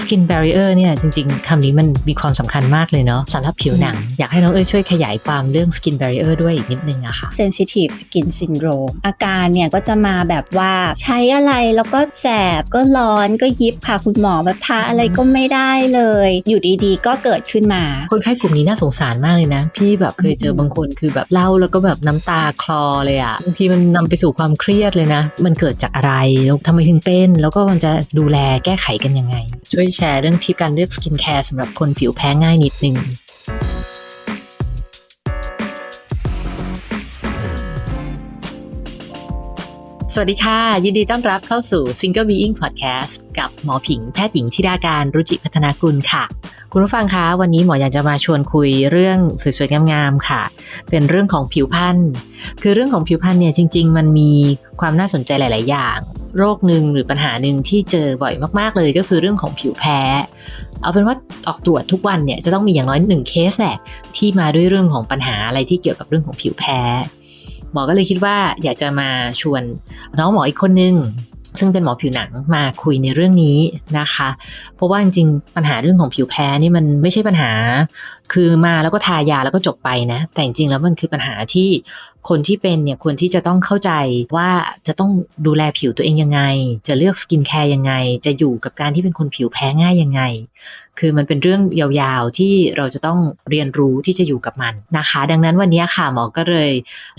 skin barrier เนี่ยจริงๆคำนี้มันมีความสำคัญมากเลยเนาะสำหรับผิวหนัง อยากให้น้องเอ้ยช่วยขยายความเรื่อง skin barrier ด้วยอีกนิดนึงอะค่ะ sensitive skin syndrome อาการเนี่ยก็จะมาแบบว่าใช้อะไรแล้วก็แสบก็ร้อนก็ยิบค่ะคุณหมอแบบทาอะไรก็ไม่ได้เลย อยู่ดีๆ ก็เกิดขึ้นมา คนไข้กลุ่มนี้น่าสงสารมากเลยนะ พี่แบบเคยเจอบางคนคือแบบเล่าแล้วก็แบบน้ำตาคลอเลยอะบางทีมันนำไปสู่ความเครียดเลยนะ มันเกิดจากอะไรแล้วทำไมถึงเป็น แล้วก็มันจะดูแลแก้ไขกันยังไง ช่วยแชร์เรื่องทิปการเลือกสกินแคร์สำหรับคนผิวแพ้ง่ายนิดนึง สวัสดีค่ะ ยินดีต้อนรับเข้าสู่ Single Being Podcast กับหมอผิงแพทย์หญิงทิดาการรุจิพัฒนากุลค่ะ คุณผู้ฟังคะ วันนี้หมออยากจะมาชวนคุยเรื่องสวยๆ งามๆ ค่ะ เป็นเรื่องของผิวพรรณคือเรื่องของผิวพรรณเนี่ยจริง ๆ มันมีความน่าสนใจหลาย ๆ อย่าง โรคหนึ่งหรือปัญหาหนึ่งที่เจอบ่อยมากๆ เลยก็คือเรื่องของผิวแพ้ เอาเป็นว่าออกตรวจทุกวันเนี่ยจะต้องมีอย่างน้อยหนึ่งเคสแหละที่มาด้วยเรื่องของปัญหาอะไรที่เกี่ยวกับเรื่องของผิวแพ้ มอก็เลยคิดว่าอยากจะมาชวนน้องหมออีกคนนึงซึ่งเป็นหมอผิวหนังมาคุยในเรื่องนี้นะคะ เพราะว่าจริงๆปัญหาเรื่องของผิวแพ้นี่มันไม่ใช่ปัญหา คือมาแล้วก็ทายาแล้วก็จบไปนะ แต่จริงๆแล้วมันคือปัญหาที่คนที่เป็นเนี่ยควรที่จะต้องเข้าใจว่าจะต้องดูแลผิวตัวเองยังไง จะเลือกสกินแคร์ยังไง จะอยู่กับการที่เป็นคนผิวแพ้ง่ายยังไง คือมันเป็นเรื่องยาวๆที่เราจะต้องเรียนรู้ที่จะอยู่กับมันนะคะ ดังนั้นวันนี้ค่ะหมอก็เลย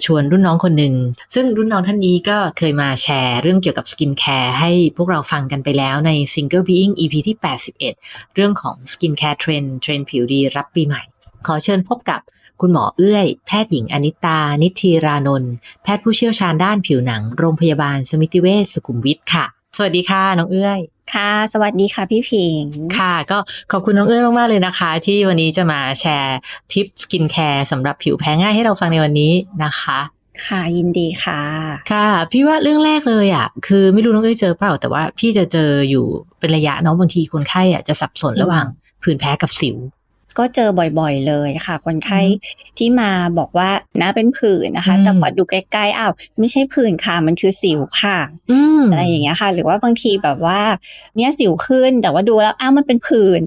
ชวนรุ่นน้องคนหนึ่งซึ่งรุ่นน้องท่านนี้ก็เคยมาแชร์เรื่องเกี่ยวกับสกินแคร์ให้พวกเราฟังกันไปแล้วใน Single Being EP ที่ 81 เรื่องของสกินแคร์เทรนเทรนผิวดีรับปีใหม่ ขอเชิญพบกับคุณหมอเอื้อย แพทย์หญิงอนิตา นิธีรานนท์แพทย์ผู้เชี่ยวชาญด้านผิวหนัง โรงพยาบาลสมิติเวชสุขุมวิทค่ะ สวัสดีค่ะ น้องเอื้อย ค่ะ สวัสดีค่ะพี่ผิง ค่ะ ก็ขอบคุณน้องเอื้อยมาก ๆ เลยนะคะ ที่วันนี้จะมาแชร์ทิปสกินแคร์สำหรับผิวแพ้ง่ายให้เราฟังในวันนี้นะคะค่ะยินดีค่ะ ค่ะ พี่ว่าเรื่องแรกเลยอะ คือไม่รู้น้องเอ้ยเจอเปล่าแต่ว่าพี่จะเจออยู่เป็นระยะเนาะบางทีคนไข้อะจะสับสนระหว่างผื่นแพ้กับสิว ก็เจอบ่อยๆเลยค่ะ คนไข้อืมที่มาบอกว่านะเป็นผื่นนะคะอืมแต่พอดูใกล้ๆอ้าวไม่ใช่ผื่นค่ะ มันคือสิวค่ะอืมอะไรอย่างเงี้ยค่ะ หรือว่าบางทีแบบว่า เนี่ยสิวขึ้นแต่ว่าดูแล้วอ้าวมันเป็นผื่น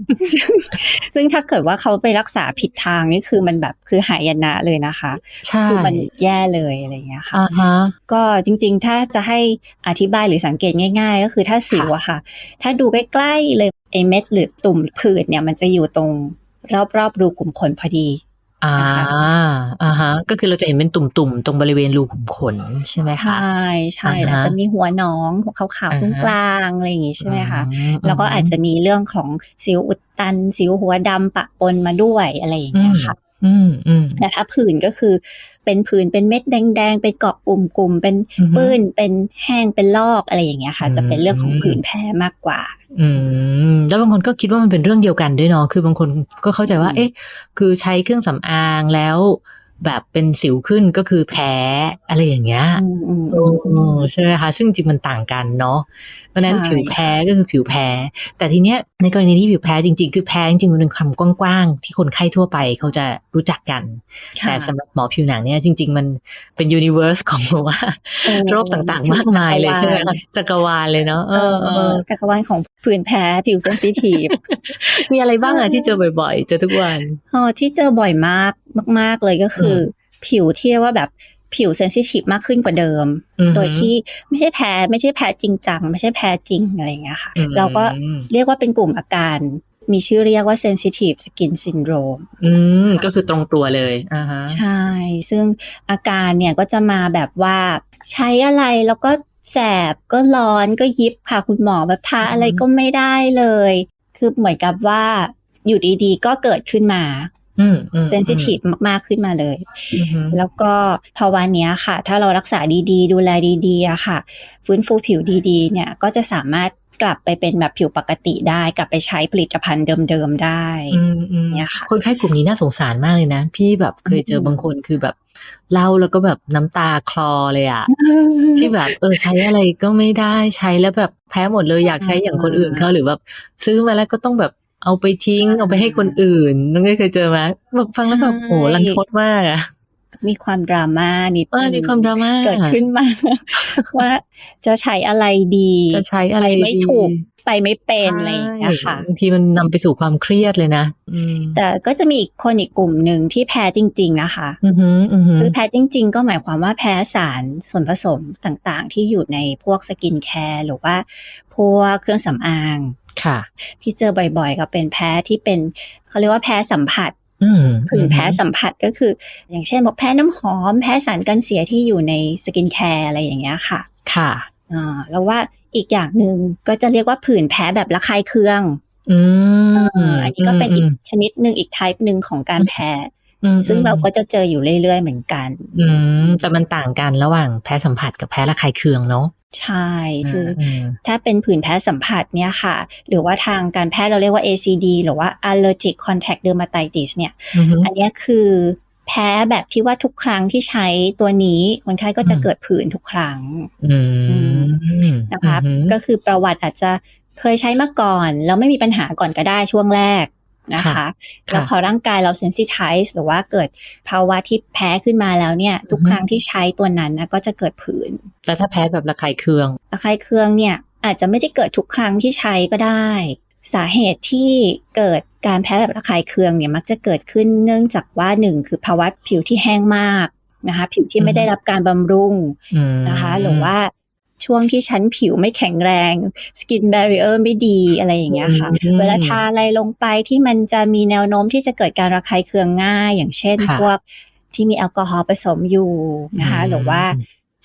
ซึ่งถ้าเกิดว่าเขาไปรักษาผิดทางนี่คือมันแบบคือหายนะเลยนะคะใช่คือมันแย่เลยอะไรอย่างเงี้ยค่ะอ่าฮะก็จริง ๆ ถ้าจะให้อธิบายหรือสังเกตง่าย ๆ ก็คือถ้าสิวอะค่ะ ถ้าดูใกล้ๆเลยไอเม็ดหรือตุ่มผื่นเนี่ยมันจะอยู่ตรง รอบๆรูขุมขนพอดีอ่านะคะอ่าฮะ ก็คือเราจะเห็นเป็นตุ่มๆ ตรงบริเวณรูขุมขนใช่ไหมใชคะ่ใช่อ่าฮะแล้วจะมีหัวหน้องหัวขาวๆตรงอ่าฮะกลางอะไรอย่างงี้ใช่ไหมคะอืมแล้วก็อาจจะมีเรื่องของสิวอุดตัน สิวหัวดำปะปนมาด้วยอะไรอย่างอืเงี้มยค่ะอืมอืม แต่ถ้าผื่นก็คือเป็นผื่นเป็นเม็ดแดงๆเป็นเกาะกลุ่มๆเป็นอือฮึปื้นเป็นแห้งเป็นลอกอะไรอย่างเงี้ยค่ะอืมจะเป็นเรื่องของผื่นแพ้มากกว่า อืมแล้วบางคนก็คิดว่ามันเป็นเรื่องเดียวกันด้วยเนาะคือบางคนก็เข้าใจว่าอืมเอ๊ะ คือใช้เครื่องสำอางแล้วแบบเป็นสิวขึ้นก็คือแพ้อะไรอย่างเงี้ยอืมอืมเออือมเออใช่ไหมคะ ซึ่งจริงมันต่างกันเนาะเพราะฉะนั้นใช่ผิวแพ้ก็คือผิวแพ้ แต่ทีเนี้ยในกรณีที่ผิวแพ้จริงๆ คือแพ้จริงๆมันเป็นคำกว้างๆ ที่คนไข้ทั่วไปเขาจะรู้จักกันค่ะแต่สำหรับหมอผิวหนังเนี่ยจริง ๆ มันเป็นยูนิเวอร์สของแบบว่าเออโรคต่างๆ มากมายเลยใช่ไหมคะจักรวาลเลยเนาะเอเอออเอเอออจักรวาลของผื่นแพ้ผิวเซนซิทีฟมีอะไรบ้างอะที่เจอบ่อยๆ เจอทุกวันอ๋อที่เจอบ่อยมากมาก ๆเลยก็คืออผิวที่เรียกว่าแบบ ผิวเซนซิทีฟมากขึ้นกว่าเดิมอือฮึโดยที่ไม่ใช่แพ้ไม่ใช่แพ้จริงจัง ไม่ใช่แพ้จริงอะไรอย่างเงี้ยค่ะอืมเราก็เรียกว่าเป็นกลุ่มอาการ มีชื่อเรียกว่า sensitive skin syndrome อืม ก็คือตรงตัวเลยอ่าฮะใช่ ซึ่งอาการเนี่ยก็จะมาแบบว่าใช้อะไรแล้วก็แสบก็ร้อนก็ยิบค่ะคุณหมอแบบทาอะไรก็ไม่ได้เลย คือเหมือนกับว่าอยู่ดีๆ ก็เกิดขึ้นมาอืมอืม เซนซิทีฟมากๆขึ้นมาเลยอืมอืมแล้วก็ภาวะเนี้ยค่ะ ถ้าเรารักษาดี ๆ ดูแลดีๆอะค่ะ ฟื้นฟูผิวดีๆ เนี่ย ก็จะสามารถกลับไปเป็นแบบผิวปกติได้ กลับไปใช้ผลิตภัณฑ์เดิมๆได้อืมอืมเนี่ยค่ะ คนไข้กลุ่มนี้น่าสงสารมากเลยนะ พี่แบบเคยเจออืมบางคนคือแบบเล่าแล้วก็แบบน้ำตาคลอเลยอะที่แบบเออใช้อะไรก็ไม่ได้ใช้แล้วแบบแพ้หมดเลยอยากใช้อย่างคนอื่นเขาหรือแบบซื้อมาแล้วก็ต้องแบบ เอาไปทิ้ง เอาไปให้คนอื่นน้องเคยเจอไหมแบบฟังแล้วแบบโหรันทดมากอะมีความดราม่านิดเออนึงมีความดราม่าเกิดขึ้นมาว่าจะใช้อะไรดี จะใช้อะไรไปไม่ดีถูก ไปไม่เป็นใช่อะไรอย่างเงี้ยค่ะบางทีมันนำไปสู่ความเครียดเลยนะอืมแต่ก็จะมีอีกคนอีกกลุ่มหนึ่งที่แพ้จริง ๆ นะคะอือหืออือหือคือแพ้จริง ๆ ก็หมายความว่าแพ้สารส่วนผสมต่างๆ ที่อยู่ในพวกสกินแคร์หรือว่าพวกเครื่องสำอางค่ะ ที่เจอบ่อยๆ ก็เป็นแพ้ที่เป็นเขาเรียกว่าแพ้สัมผัสอืมผื่นแพ้สัมผัสก็คือ อย่างเช่นบอกแพ้น้ำหอม แพ้สารกันเสียที่อยู่ในสกินแคร์อะไรอย่างเงี้ยค่ะ ค่ะ อ่าแล้วว่าอีกอย่างหนึ่งก็จะเรียกว่าผื่นแพ้แบบระคายเคืองอืมอันนี้ก็เป็นอีกชนิดหนึ่งอีก type หนึ่งของการแพ้อืมซึ่งเราก็จะเจออยู่เรื่อยๆเหมือนกัน อืมแต่มันต่างกันระหว่างแพ้สัมผัสกับแพ้ระคายเคืองเนาะใช่คืออมถ้าเป็นผื่นแพ้สัมผัสเนี่ยค่ะ หรือว่าทางการแพทย์เราเรียกว่า ACD หรือว่า allergic contact dermatitis เนี่ยอือหืออันเนี้ยคือ แพ้แบบที่ว่าทุกครั้งที่ใช้ตัวนี้คนไข้ก็จะอืมเกิดผื่นทุกครั้งอืมนะคะอือหือก็คือประวัติอาจจะเคยใช้มาก่อน แล้วไม่มีปัญหาก่อนก็ได้ช่วงแรกนะคะค่ะแล้วพอร่างกายเรา sensitize หรือว่าเกิดภาวะที่แพ้ขึ้นมาแล้วเนี่ย ทุกอือฮึครั้งที่ใช้ตัวนั้นนะก็จะเกิดผื่นแต่ถ้าแพ้แบบระคายเคืองระคายเคืองเนี่ยอาจจะไม่ได้เกิดทุกครั้งที่ใช้ก็ได้ สาเหตุที่เกิดการแพ้แบบระคายเคืองเนี่ยมักจะเกิดขึ้นเนื่องจากว่าหนึ่งคือภาวะผิวที่แห้งมากนะคะผิวที่ไม่ได้รับการบำรุงอืมนะคะหรือว่าช่วงที่ชั้นผิวไม่แข็งแรง skin barrier ไม่ดีอะไรอย่างเงี้ยค่ะอืมเวลาทาอะไรลงไปที่มันจะมีแนวโน้มที่จะเกิดการระคายเคืองง่าย อย่างเช่นค่ะพวกที่มีแอลกอฮอล์ผสมอยู่นะคะอืมหรือว่า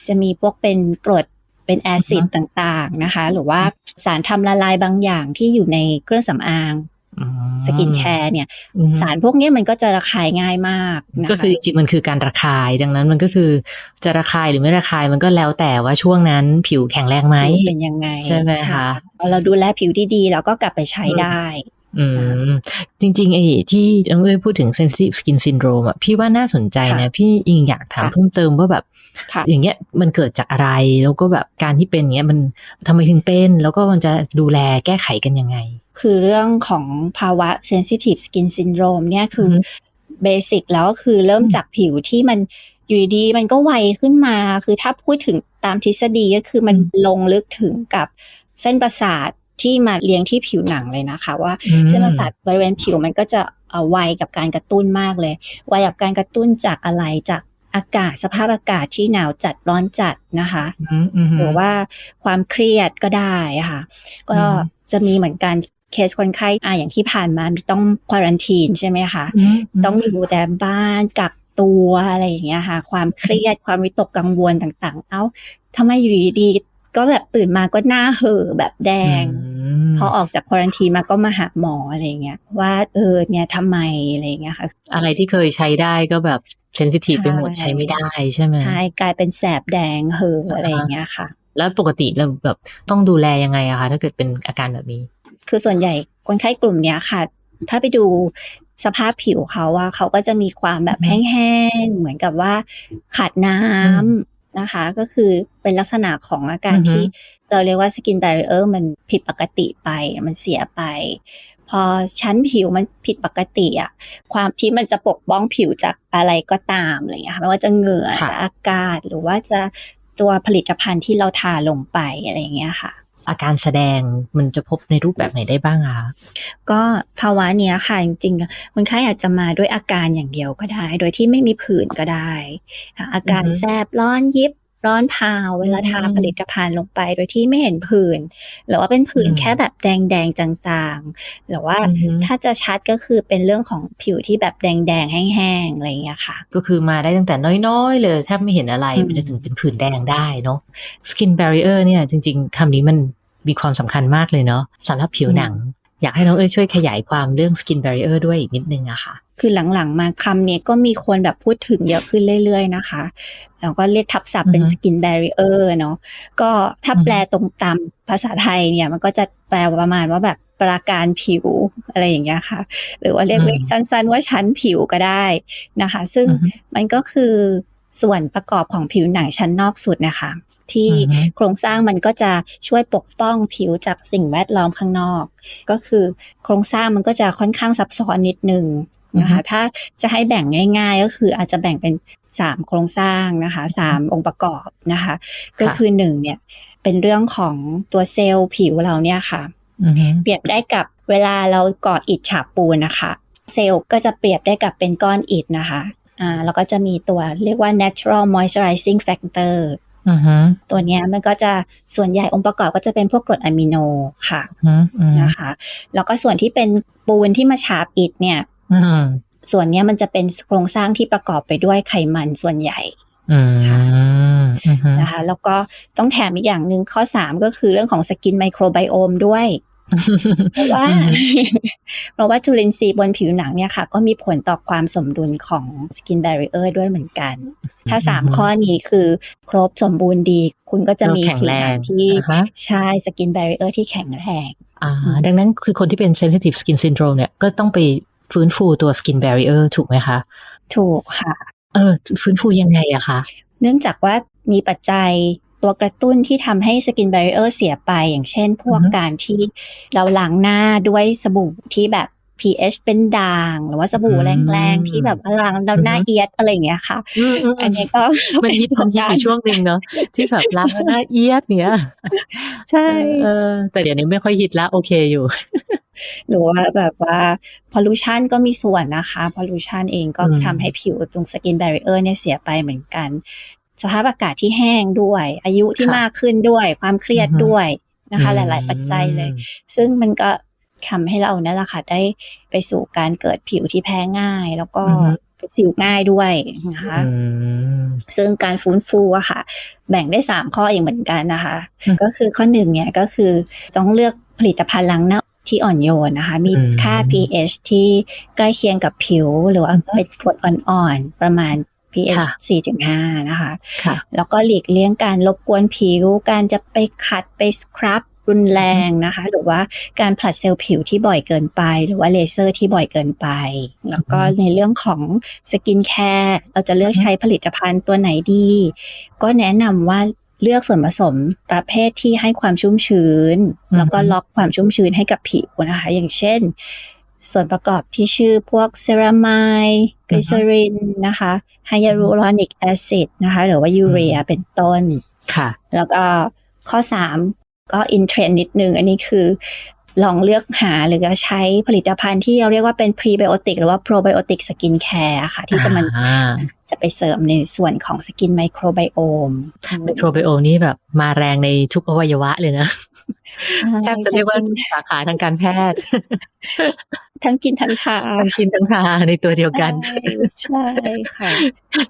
จะมีพวกเป็นกรด เป็นแอซิดต่างๆนะคะ หรือว่าสารทำละลายบางอย่างที่อยู่ในเครื่องสำอางอืมสกินแคร์เนี่ยอืมสารพวกเนี้ยมันก็จะระคายง่ายมากนะคะก็คือจริงๆมันคือการระคายดังนั้นมันก็คือจะระคายหรือไม่ระคายมันก็แล้วแต่ว่าช่วงนั้นผิวแข็งแรงไหมผิวเป็นยังไงใช่ไหมคะพอเราดูแลผิวดีๆเราก็กลับไปใช้ได้ อืม จริงๆไอ้ที่น้องเอ้ยพูดถึง sensitive skin syndrome อะพี่ว่าน่าสนใจนะค่ะพี่อิงอยากถามค่ะเพิ่มเติมว่าแบบค่ะอย่างเงี้ยมันเกิดจากอะไร แล้วก็แบบการที่เป็นอย่างเงี้ยมันทำไมถึงเป็น แล้วก็มันจะดูแลแก้ไขกันยังไง คือเรื่องของภาวะ sensitive skin syndrome เนี่ยคืออฮึเบสิกแล้วก็คือเริ่มอืมจากผิวที่มันอยู่ดีๆมันก็ไวขึ้นมา คือถ้าพูดถึงตามทฤษฎีก็คือมันลงลึกถึงกับเส้นประสาท ที่มาเลี้ยงที่ผิวหนังเลยนะคะ ว่าอืมเส้นประสาทบริเวณผิวมันก็จะเอ่อไวกับการกระตุ้นมากเลยไวกับการกระตุ้นจากอะไรจากอากาศสภาพอากาศที่หนาวจัดร้อนจัดนะคะอืมอืมหรือว่าความเครียดก็ได้ค่ะ ก็อืมจะมีเหมือนกันเคสคนไข้อะอย่างที่ผ่านมามีต้องควอรันทีนใช่ไหมคะมต้องอยู่แต่บ้านกักตัวอะไรอย่างเงี้ยค่ะ ความเครียดความวิตกกังวลต่างๆ เอ้าทำไมอยู่ดีๆ ก็แบบตื่นมาก็หน้าเห่อแบบแดงมพอออกจากควอรันทีนมาก็มาหาหมออะไรอย่างเงี้ย ว่าเออเนี่ยทำไมอะไรอย่างเงี้ยค่ะ อะไรที่เคยใช้ได้ก็แบบเซนซิทีฟใช่ไปหมดใช้ไม่ได้ใช่ไหมใช่กลายเป็นแสบแดงเห่ออะไรอ่าฮะอย่างเงี้ยค่ะ แล้วปกติเราแบบต้องดูแลยังไงอะคะถ้าเกิดเป็นอาการแบบนี้ คือส่วนใหญ่คนไข้กลุ่มเนี้ยค่ะ ถ้าไปดูสภาพผิวเขาว่าเขาก็จะมีความแบบอือฮึแห้งๆ เหมือนกับว่าขาดน้ำ นะคะ ก็คือเป็นลักษณะของอาการอือฮึที่เราเรียกว่า skin barrier มันผิดปกติไปมันเสียไป พอชั้นผิวมันผิดปกติอะความที่มันจะปกป้องผิวจากอะไรก็ตามอะไรอย่างเงี้ยค่ะไม่ว่าจะเหงื่อค่ะจะอากาศหรือว่าจะตัวผลิตภัณฑ์ที่เราทาลงไปอะไรอย่างเงี้ยค่ะ อาการแสดงมันจะพบในรูปแบบไหนได้บ้างอะคะก็ภาวะเนี้ยค่ะจริงๆคนไข้อาจจะมาด้วยอาการอย่างเดียวก็ได้ โดยที่ไม่มีผื่นก็ได้อะอาการอือฮึแสบร้อนยิบ ร้อนพาวเวลาทาอืมผลิตภัณฑ์ลงไป โดยที่ไม่เห็นผื่นหรือว่าเป็นผื่นอืมแค่แบบแดงๆจางๆ หรือว่าอือฮึถ้าจะชัดก็คือเป็นเรื่องของผิวที่แบบแดงๆ แห้งๆ อะไรอย่างเงี้ยค่ะ ก็คือมาได้ตั้งแต่น้อยๆ เลยแทบไม่เห็นอะไรอืมมันจะถึงเป็นผื่นแดงได้เนาะ skin barrier เนี่ยจริง ๆคำนี้มันมีความสำคัญมากเลยเนาะสำหรับผิวหนัง อยากให้น้องเอ้ยช่วยขยายความเรื่อง skin barrier ด้วยอีกนิดนึงอะค่ะ คือหลังๆ มาคำเนี้ยก็มีคนแบบพูดถึงเยอะขึ้นเรื่อยๆ นะคะแล้วก็เรียกทับศัพท์เป็นอือฮึ skin barrier เนาะก็ถ้าอือฮึแปลตรงตามภาษาไทยเนี่ย มันก็จะแปลประมาณว่าแบบปราการผิวอะไรอย่างเงี้ยค่ะ หรือว่าเรียกอืมสั้นๆว่าชั้นผิวก็ได้นะคะ ซึ่งอือฮึมันก็คือส่วนประกอบของผิวหนังชั้นนอกสุดนะคะ ที่อือฮึโครงสร้างมันก็จะช่วยปกป้องผิวจากสิ่งแวดล้อมข้างนอก ก็คือโครงสร้างมันก็จะค่อนข้างซับซ้อนนิดนึง นะคะถ้าจะให้แบ่งง่าย ๆ ก็คืออาจจะแบ่งเป็นสามโครงสร้างนะคะสามองค์ประกอบนะคะ ก็คือหนึ่งเนี่ยเป็นเรื่องของตัวเซลล์ผิวเราเนี่ยค่ะอือฮึเปรียบได้กับเวลาเราก่ออิฐฉาบปูนนะคะ เซลล์ก็จะเปรียบได้กับเป็นก้อนอิฐนะคะอ่าแล้วก็จะมีตัวเรียกว่า natural moisturizing factor อือฮึตัวเนี้ยมันก็จะส่วนใหญ่องค์ประกอบก็จะเป็นพวกกรดอะมิโนค่ะอือฮึนะคะ แล้วก็ส่วนที่เป็นปูนที่มาฉาบอิฐเนี่ยอืม ส่วนเนี้ยมันจะเป็นโครงสร้างที่ประกอบไปด้วยไขมันส่วนใหญ่อืมอือฮึนะคะแล้วก็ต้องแถมอีกอย่างหนึ่งข้อ3ก็คือเรื่องของสกินไมโครไบโอมด้วยเพราะว่าเพราะว่าจุลินทรีย์บนผิวหนังเนี่ยค่ะ ก็มีผลต่อความสมดุลของสกินแบรีเออร์ด้วยเหมือนกัน ถ้า3ข้อนี้คือครบสมบูรณ์ดี คุณก็จะมีแข็งผิวแรหนังงที่อ่าฮะใช่สกินแบรีเออร์ที่แข็งแรงอ่าดังนั้นคือคนที่เป็น sensitive skin syndrome เนี่ยก็ต้องไป ฟื้นฟูตัว skin barrier ถูกไหมคะ ถูกค่ะ เออ ฟื้นฟูยังไงอะคะ เนื่องจากว่ามีปัจจัยตัวกระตุ้นที่ทำให้สกิน b บ r ร i เออร์เสียไป อย่างเช่น พวกอือฮึการที่เราล้างหน้าด้วยสบู่ที่แบบ pH เป็นด่าง หรือว่าสบู่แรงๆ ที่แบบว่าล้างแล้วหน้าเอียดอะไรอย่างเงี้ยค่ะอืมอืมอันเนี้ยก็มันฮิตมันฮิตอยู่ช่วงหนึ่งเนาะที่แบบล้างแล้วหน้าเอียดเนี้ยใช่เออแต่เดี๋ยวนี้ไม่ค่อยฮิตละโอเคอยู่ หรือว่าแบบว่า pollution ก็มีส่วนนะคะ pollution เองก็อืมทำให้ผิวตรงสกิน b บ r ร i เออร์เนี่ยเสียไปเหมือนกัน สภาพอากาศที่แห้งด้วย อายุที่มากขึ้นด้วย ความเครียดด้วยนะคะ หลาย ๆ ปัจจัยเลย ซึ่งมันก็ทำให้เรานั่นแหละค่ะได้ไปสู่การเกิดผิวที่แพ้ง่าย แล้วก็อือฮึเป็นสิวง่ายด้วยนะคะอืมซึ่งการฟื้นฟูอะค่ะ แบ่งได้3ข้อเองเหมือนกันนะคะอืมก็คือข้อหนึ่งเนี่ยก็คือต้องเลือกผลิตภัณฑ์ล้างหน้า ที่อ่อนโยนนะคะ มีอืมค่า pH ที่ใกล้เคียงกับผิว หรือว่าเป็นกรดอ่อนๆ ประมาณ pH ค่ะ4.5 นะคะค่ะแล้วก็หลีกเลี่ยงการรบกวนผิว การจะไปขัดไปสครับรุนแรงนะคะ หรือว่าการผลัดเซลล์ผิวที่บ่อยเกินไป หรือว่าเลเซอร์ที่บ่อยเกินไป แล้วก็อือฮึในเรื่องของสกินแคร์เราจะเลือกอือฮึใช้ผลิตภัณฑ์ตัวไหนดี ก็แนะนำว่า เลือกส่วนผสมประเภทที่ให้ความชุ่มชื้น แล้วก็ล็อกความชุ่มชื้นให้กับผิวนะคะ อย่างเช่น ส่วนประกอบที่ชื่อพวกเซรามายกลิเซอรินนะคะไฮยาลูรอนิกแอซิดนะคะ หรือว่ายูเรียเป็นต้นค่ะ แล้วก็ข้อ 3 ก็อินเทรนนิดนึง อันนี้คือ ลองเลือกหาหรือใช้ผลิตภัณฑ์ที่เราเรียกว่าเป็นพรีไบโอติกหรือว่าโปรไบโอติกสกินแคร์ค่ะ ที่จะมันอ่าจะไปเสริมในส่วนของสกินไมโครไบโอมไมโครไบโอมนี่แบบมาแรงในทุกอวัยวะเลยนะ แทบจะเรียกว่าทุกสาขาทางการแพทย์ ทั้งกินทั้งทาทั้งกินทั้งทาในตัวเดียวกัน ใช่ค่ะ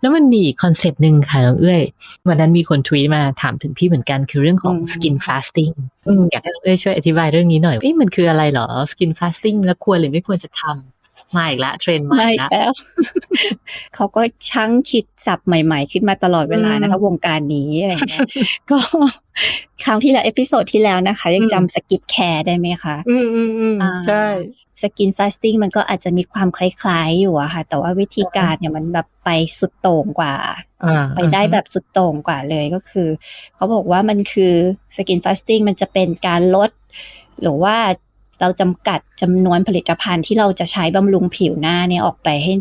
แล้วมันมีอีกคอนเซปต์หนึ่งค่ะน้องเอ้ยวันนั้นมีคนทวีตมาถามถึงพี่เหมือนกันคือเรื่องของอืม skin fasting อืมอยากให้น้องเอ้ยช่วยอธิบายเรื่องนี้หน่อยเอ้ยมันคืออะไรเหรอ skin fasting แล้วควรหรือไม่ควรจะทำ มาอีกละเทรนด์ใหม่ไม่ละแล้วเขาก็ช่างคิดศัพท์ใหม่ ๆ ขึ้นมาตลอดเวลานะคะ วงการนี้อะไรเงี้ยก็คราวที่แล้วเอพิโซดที่แล้วนะคะ ยังอืมจำสกิปแคร์ได้ไหมคะ อืมอืมอืมอ่าใช่สกินฟาสติ้งมันก็อาจจะมีความคล้ายๆอยู่อะค่ะ แต่ว่าวิธีการเนี่ยมันแบบไปสุดโต่งกว่าอ่าไปได้แบบสุดโต่งกว่าเลยก็คือ เขาบอกว่ามันคือสกินฟาสติ้งมันจะเป็นการลด หรือว่า เราจำกัดจำนวนผลิตภัณฑ์ที่เราจะใช้บำรุงผิวหน้าเนี่ยออกไปให้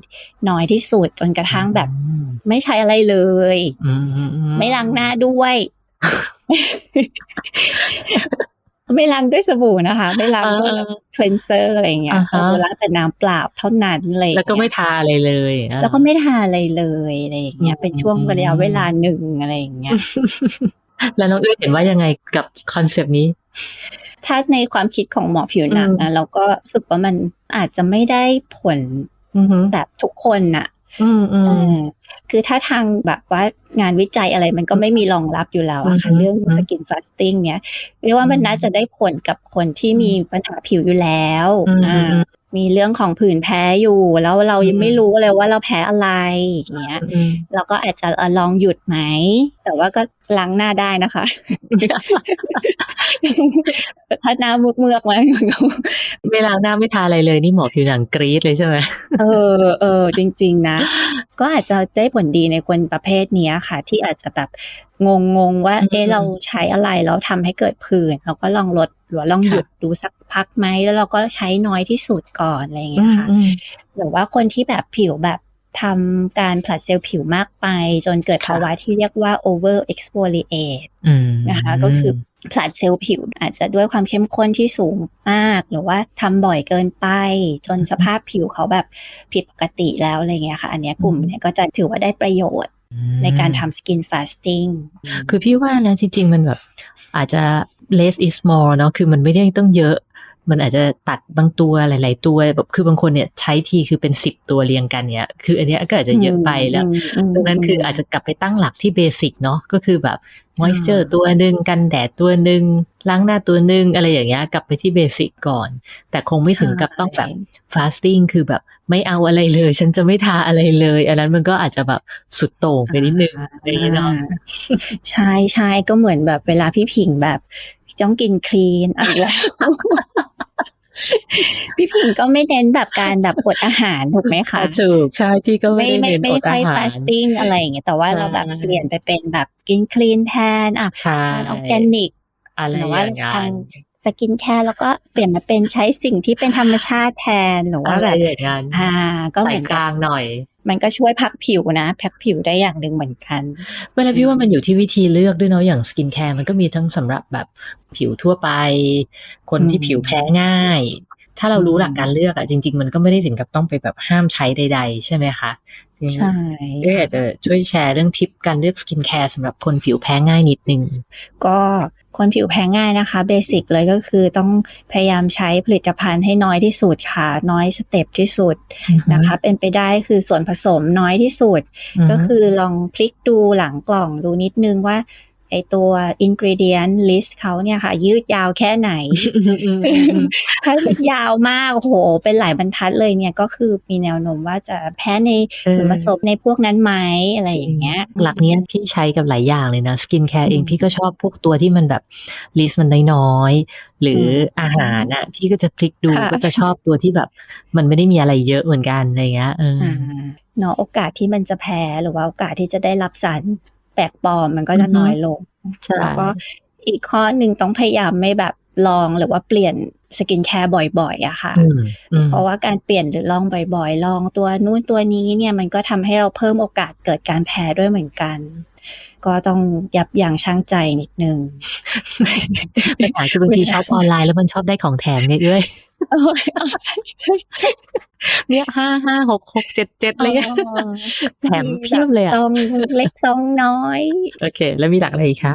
น้อยที่สุดจนกระทั่งแบบอืมไม่ใช้อะไรเลยอืมอืมอืไม่ล้างหน้าด้วย ไม่ล้างด้วยสบู่นะคะ ไม่ล้างด้วยอ่าคลนเซอร์อะไรอย่างเงี้ยอ่าฮะเออล้างแต่น้ำเปล่าเท่านั้นเลยแล้วก็ไม่ทาอะไรเลยอะแล้วก็ไม่ทาอะไรเลยอะไรอย่างเงี้ยอืมเป็นช่วงระยะเวลาหนึ่งอะไรอย่างเงี้ยแล้วน้องเอ้ยเห็นว่ายังไงกับคอนเซปต์นี้ ถ้าในความคิดของหมอผิวหนังอืมนะเราก็รู้สึกว่ามันอาจจะไม่ได้ผลอืมแบบทุกคนน่ะอืมอืเอมอคือถ้าทางแบบว่างานวิจัยอะไรมันก็ไม่มีรองรับอยู่แล้วอะค่ะอืมเรื่องอืมสกินฟาสติ้งเนี้ยเรียกว่ามันอืมน่าจะได้ผลกับคนที่มีปัญหาผิวอยู่แล้วอื มอ่าอืมมีเรื่องของผื่นแพ้อยู่ แล้วเรายังอืมไม่รู้เลยว่าเราแพ้อะไรอย่างเงี้ยอืมเราก็อาจจะเอ่อลองหยุดไหม แต่ว่าก็ล้างหน้าได้นะคะ ถ้าหน้าเมือกเมือกๆมาก็เวลาหน้าไม่ทาอะไรเลยนี่หมอผิวหนังกรี๊ดเลยใช่ไหมเออเออจริง ๆ นะ ก็อาจจะได้ผลดีในคนประเภทเนี้ยค่ะ ที่อาจจะแบบงงงๆว่าอืมเอ๊ะเราใช้อะไรแล้วทำให้เกิดผื่นเราก็ลองลดหรือว่าลองค่ะหยุดดูสัก พักไหมแล้วเราก็ใช้น้อยที่สุดก่อนอะไรอย่างเงี้ยค่ะอืมหรือว่าคนที่แบบผิวแบบทำการผลัดเซลล์ผิวมากไป จนเกิดค่ะภาวะที่เรียกว่า over exfoliate อืมนะคะก็คือผลัดเซลล์ผิวอาจจะด้วยความเข้มข้นที่สูงมาก หรือว่าทำบ่อยเกินไป จนสภาพผิวเขาแบบผิดปกติแล้วอะไรเงี้ยค่ะ อันเนี้ยกลุ่มเนี้ยก็จะถือว่าได้ประโยชน์ในการทำ skin fasting คือพี่ว่านะจริง ๆ มันแบบอาจจะ less is more เนาะคือมันไม่ได้ต้องเยอะ มันอาจจะตัดบางตัวหลาย ๆ ตัวแบบคือบางคนเนี่ยใช้ทีคือเป็นสิบตัวเรียงกันเนี่ยคืออันเนี้ยก็อาจจะเยอะไปแล้วมดังนั้นคืออาจจะกลับไปตั้งหลักที่เบสิกเนาะก็คือแบบ moisture ตัวหนึ่งกันแดดตัวหนึ่งล้างหน้าตัวหนึ่งอะไรอย่างเงี้ยกลับไปที่เบสิกก่อน แต่คงไม่ถึงกับต้องแบบ fasting คือแบบไม่เอาอะไรเลย ฉันจะไม่ทาอะไรเลย อันนั้นมันก็อาจจะแบบสุดโต่งไปนิดนึงอะไรอย่างเงี้ยเนาะใช่ใช่ก็เหมือนแบบเวลาพี่ผิงแบบต้องกินคลีนอะไรแล้ว พี่ผิงก็ไม่เน้นแบบการแบบอดอาหารถูกไหมคะถูกใช่พี่ก็ไม่ไม่ได้ไม่เน้นไม่อดค่อาอยหาร fasting อะไรอย่างเงี้ยแต่ว่าใช่เราแบบเปลี่ยนไปเป็นแบบกินคลีนแทนอะใช่ทานออร์แกนิกอะไรหรืออว่าย่างทนั้นำ สกินแคร์แล้วก็เปลี่ยนมาเป็นใช้สิ่งที่เป็นธรรมชาติแทนหรือว่าอะไรแบบอย่างนั้นอ่า ก็เหใส่มือนกกับลางหน่อย มันก็ช่วยพักผิวนะพักผิวได้อย่างหนึ่งเหมือนกันเวลาพี่ว่ามันอยู่ที่วิธีเลือกด้วยเนาะอย่างสกินแคร์มันก็มีทั้งสำหรับแบบผิวทั่วไป คนที่อืมผิวแพ้ง่ายถ้าเรารู้อืมหลักการเลือกอะจริง ๆ มันก็ไม่ได้ถึงกับต้องไปแบบห้ามใช้ใด ๆ ใช่ไหมคะ ใช่ก็อยากจะช่วยแชร์เรื่องทิปการเลือกสกินแคร์สำหรับคนผิวแพ้ง่ายนิดนึง ก็คนผิวแพ้ง่ายนะคะเบสิกเลยก็คือต้องพยายามใช้ผลิตภัณฑ์ให้น้อยที่สุดค่ะ น้อยสเต็ปที่สุดนะคะ เป็นไปได้คือส่วนผสมน้อยที่สุด ก็คือลองพลิกดูหลังกล่องดูนิดนึงว่า ไอตัว ingredient list เขาเนี่ยค่ะ ยืดยาวแค่ไหน ถ้ายืดยาวมากโอ้โหเป็นหลายบรรทัดเลยเนี่ยก็คือมีแนวโน้มว่าจะแพ้ในเออส่วนผสมในพวกนั้นไหมอะไรอย่างเงี้ย หลักเนี้ยพี่ใช้กับหลายอย่างเลยนะสกินแคร์เองอืมพี่ก็ชอบพวกตัวที่มันแบบลิสต์มันน้อยๆ หรืออมอาหารอะ พี่ก็จะพลิกดูค่ะก็จะชอบตัวที่แบบ มันไม่ได้มีอะไรเยอะเหมือนกันอะไรเงี้ยเออออ่าเนาะโอกาสที่มันจะแพ้หรือว่าโอกาสที่จะได้รับสาร แปลกปลอมมันก็จะอือฮึน้อยลงใช่แล้วก็อีกข้อหนึ่งต้องพยายามไม่แบบลองหรือว่าเปลี่ยนสกินแคร์บ่อยๆอะค่ะอืมอืมเพราะว่าการเปลี่ยนหรือลองบ่อยๆ ลองตัวนู้นตัวนี้เนี่ยมันก็ทำให้เราเพิ่มโอกาสเกิดการแพ้ด้วยเหมือนกัน ก็ต้องยับยั้งชั่งใจนิดนึงปัญหาคือบางทีช็อปออนไลน์แล้วมันชอบได้ของแถมไงเอ้ยเออใช่ใช่ใช่ เนี่ยห้าห้าหกหกเจ็ดเจ็ดอะไรเงี้ยแถมเพียบเลยอะซองเล็กซองน้อย โอเค แล้วมีหลักอะไรอีกคะ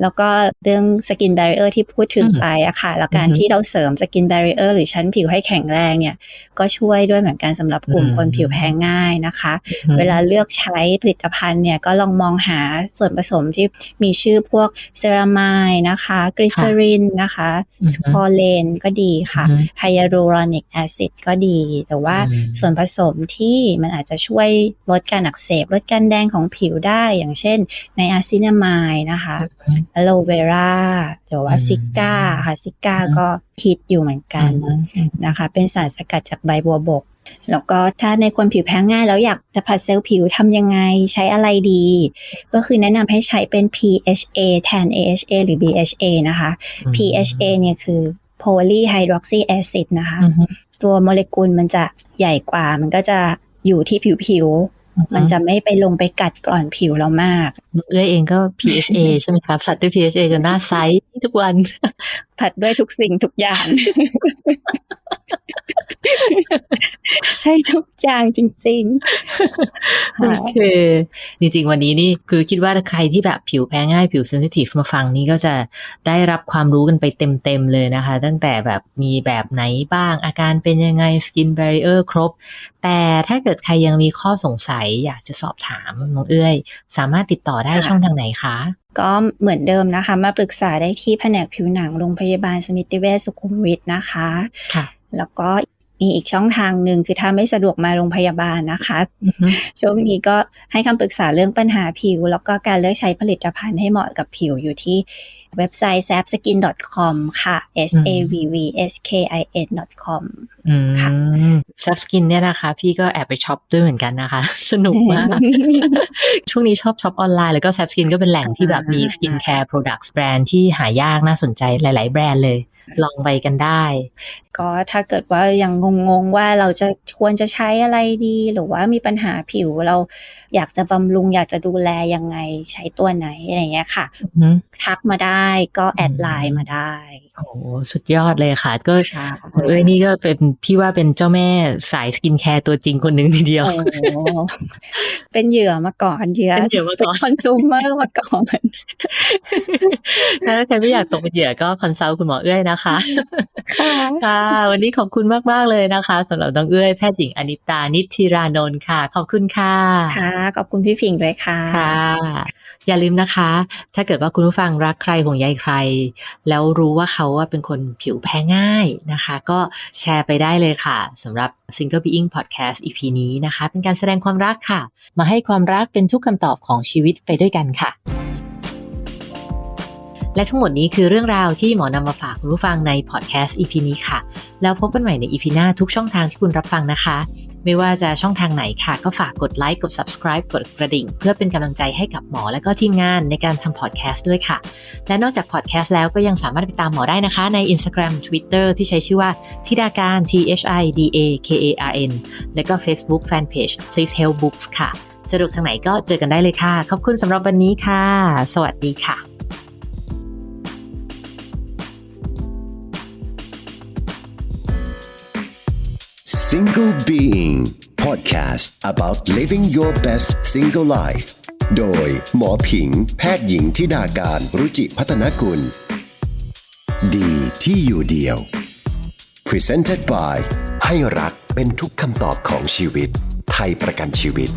แล้วก็เรื่องสกิน b บ r เออร์ที่พูดถึงอืมไปอะค่ะ แล้วการอือฮึที่เราเสริมสกิน b บ r เออร์หรือชั้นผิวให้แข็งแรงเนี่ย ก็ช่วยด้วยเหมือนกันสำหรับกลุ่มอืมคนผิวแพ้ง่ายนะคะ เวลาเลือกใช้ผลิตภัณฑ์เนี่ยก็ลองมองหาส่วนผสมที่มีชื่อพวกเซรามายนะคะกริซเรินนะคะอือฮึสปอเลนก็ดีค่ะอือฮึไฮยาลูรอนิกแอซิดก็ดีหรือว่าอืมส่วนผสมที่มันอาจจะช่วยลดการอักเสบ ลดการแดงของผิวได้อย่างเช่นในอาซินามายนะคะอะโลเวราหรือว่าอืมซิก้าค่ะซิก้าอืมก็ฮิตอยู่เหมือนกันอืมนะคะ เป็นสารสกัดจากใบบัวบกแล้วก็ถ้าในคนผิวแพ้ง่ายแล้วอยากจะผัดเซลล์ผิวทำยังไงใช้อะไรดี ก็คือแนะนำให้ใช้เป็น PHA แทน AHA หรือ BHA นะคะ PHA เนี่ยคือ polyhydroxy acid นะคะอืม ตัวโมเลกุลมันจะใหญ่กว่า มันก็จะอยู่ที่ผิวผิว มันจะไม่ไปลงไปกัดกร่อนผิวเรามาก น้องเอ้ยเองก็ PHA ใช่ไหมคะผลัดด้วย PHA จนหน้าใสทุกวันผัดด้วยทุกสิ่งทุกอย่าง ใช่ทุกอย่างจริงๆ โอค่ะเค จริงๆ วันนี้นี่คือคิดว่าถ้าใครที่แบบผิวแพ้ง่ายผิวเซนซิทีฟมาฟังนี่ก็จะได้รับความรู้กันไปเต็มๆ เลยนะคะ ตั้งแต่แบบมีแบบไหนบ้าง อาการเป็นยังไงสกิน b บ r เออร์ครบ แต่ถ้าเกิดใครยังมีข้อสงสัยอยากจะสอบถามน้องเอ้ยสามารถติดต่อได้ค่ะช่องทางไหนคะ ก็เหมือนเดิมนะคะ มาปรึกษาได้ที่แผนกผิวหนังโรงพยาบาลสมิติเวชสุขุมวิทนะคะค่ะ แล้วก็มีอีกช่องทางหนึ่งคือถ้าไม่สะดวกมาโรงพยาบาลนะคะอือฮึช่วงนี้ก็ให้คำปรึกษาเรื่องปัญหาผิว แล้วก็การเลือกใช้ผลิตภัณฑ์ให้เหมาะกับผิวอยู่ที่ เว็บไซต์ sapskin.com ค่ะ s a v v s k i n com อืมค่ะซับสกินเนี่ยนะคะ พี่ก็แอบไปช็อปด้วยเหมือนกันนะคะ สนุกมาก ช่วงนี้ชอบช็อปออนไลน์ แล้วก็ซับสกินก็เป็นแหล่งที่แบบมีสกินแคร์โปรดักต์แบรนด์ที่หายากน่าสนใจหลาย ๆ แบรนด์เลย ลองไปกันได้ ก็ถ้าเกิดว่ายังงงๆว่าเราจะควรจะใช้อะไรดี หรือว่ามีปัญหาผิวเราอยากจะบำรุงอยากจะดูแลยังไงใช้ตัวไหนอะไรอย่างเงี้ยค่ะอือฮึทักมาได้ก็แอดไลน์มาได้ โอ้โหสุดยอดเลยค่ะ ก็ค่ะคุณเอ้ยนี่ก็เป็นพี่ว่าเป็นเจ้าแม่สายสกินแคร์ตัวจริงคนหนึ่งทีเดียวโอ้เป็นเหยื่อมาก่อนเหยื่อเป็นเหยื่อมาก่อนคอนซูเมอร์มาก่อน ถ้าใครไม่อยากตกเป็นเหยื่อก็คอนซัลท์คุณหมอเอ้ยนะคะค่ะค่ะวันนี้ขอบคุณมากๆเลยนะคะสำหรับน้องเอ้ยแพทย์หญิงอนิตานิธิรานนท์ค่ะ ขอบคุณค่ะค่ะ ขอบคุณพี่ผิงด้วยค่ะค่ะ อย่าลืมนะคะ ถ้าเกิดว่าคุณผู้ฟังรักใครห่วงใยใคร แล้วรู้ว่าเขาว่าเป็นคนผิวแพ้ง่ายนะคะ ก็แชร์ไปได้เลยค่ะสำหรับ Single Being Podcast EP นี้นะคะ เป็นการแสดงความรักค่ะ มาให้ความรักเป็นทุกคำตอบของชีวิตไปด้วยกันค่ะและทั้งหมดนี้คือเรื่องราวที่หมอนำมาฝากคุณผู้ฟังในพอดแคสต์ EP นี้ค่ะ แล้วพบกันใหม่ใน EP หน้าทุกช่องทางที่คุณรับฟังนะคะ ไม่ว่าจะช่องทางไหนค่ะ ก็ฝากกดไลค์กด subscribe กดกระดิ่ง เพื่อเป็นกำลังใจให้กับหมอและก็ทีมงานในการทำพอดแคสต์ด้วยค่ะ และนอกจากพอดแคสต์แล้วก็ยังสามารถไปตามหมอได้นะคะ ใน Instagram Twitter ที่ใช้ชื่อว่าทิดาการ T H I D A K A R N และก็ Facebook Fanpage Please Help Books ค่ะสะดวกทางไหนก็เจอกันได้เลยค่ะ ขอบคุณสำหรับวันนี้ค่ะ สวัสดีค่ะ Single Being Podcast about living your best single life โดยหมอผิง แพทย์หญิงทิดาการรุจิพัฒนกุล ดีที่อยู่เดียว Presented by ให้รักเป็นทุกคำตอบของชีวิต ไทยประกันชีวิต